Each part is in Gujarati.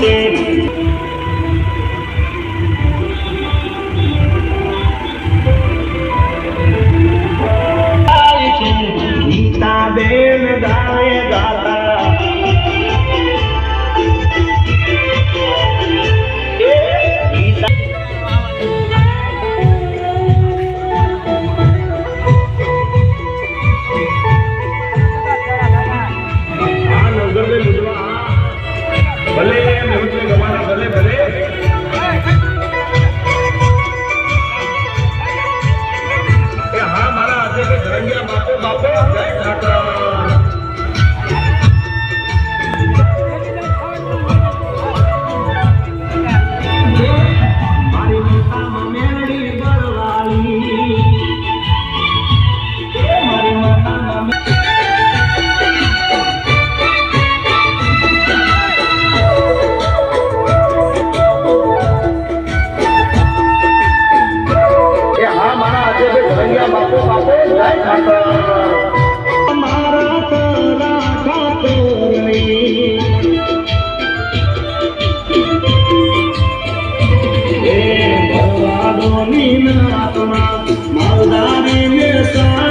Yeah. એ ભગવાનોની નાતમાં માલધારીને સાતા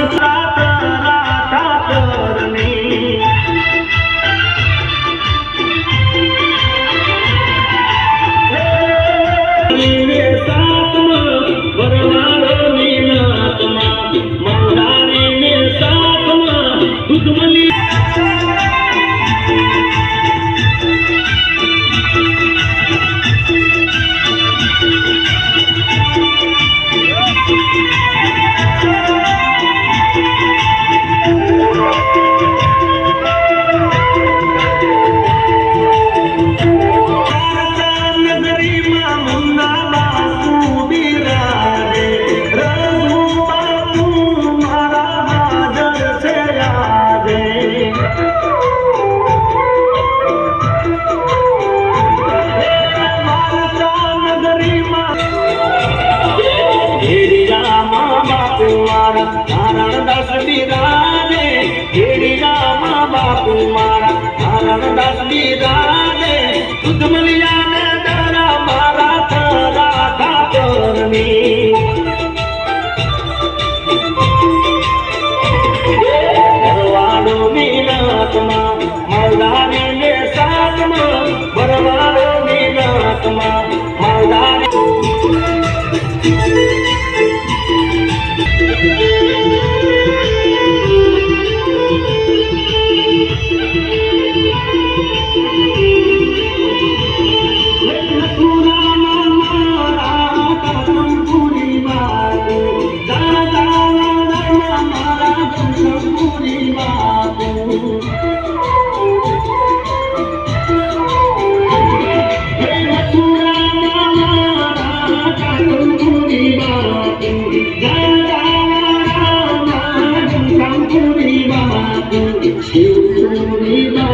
મારા નારાયણ દાસ બિરાજે હેડિયામાં બાપુ મારા નારાયણ દાસ બિરાજે દુધમલિયાને તારા મારા તારા ઠાકોરની ભરવાડો ને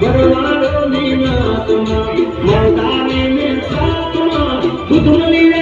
ભરવાડો ની નાતમાં મલદારી ને સાતમાં દૂધ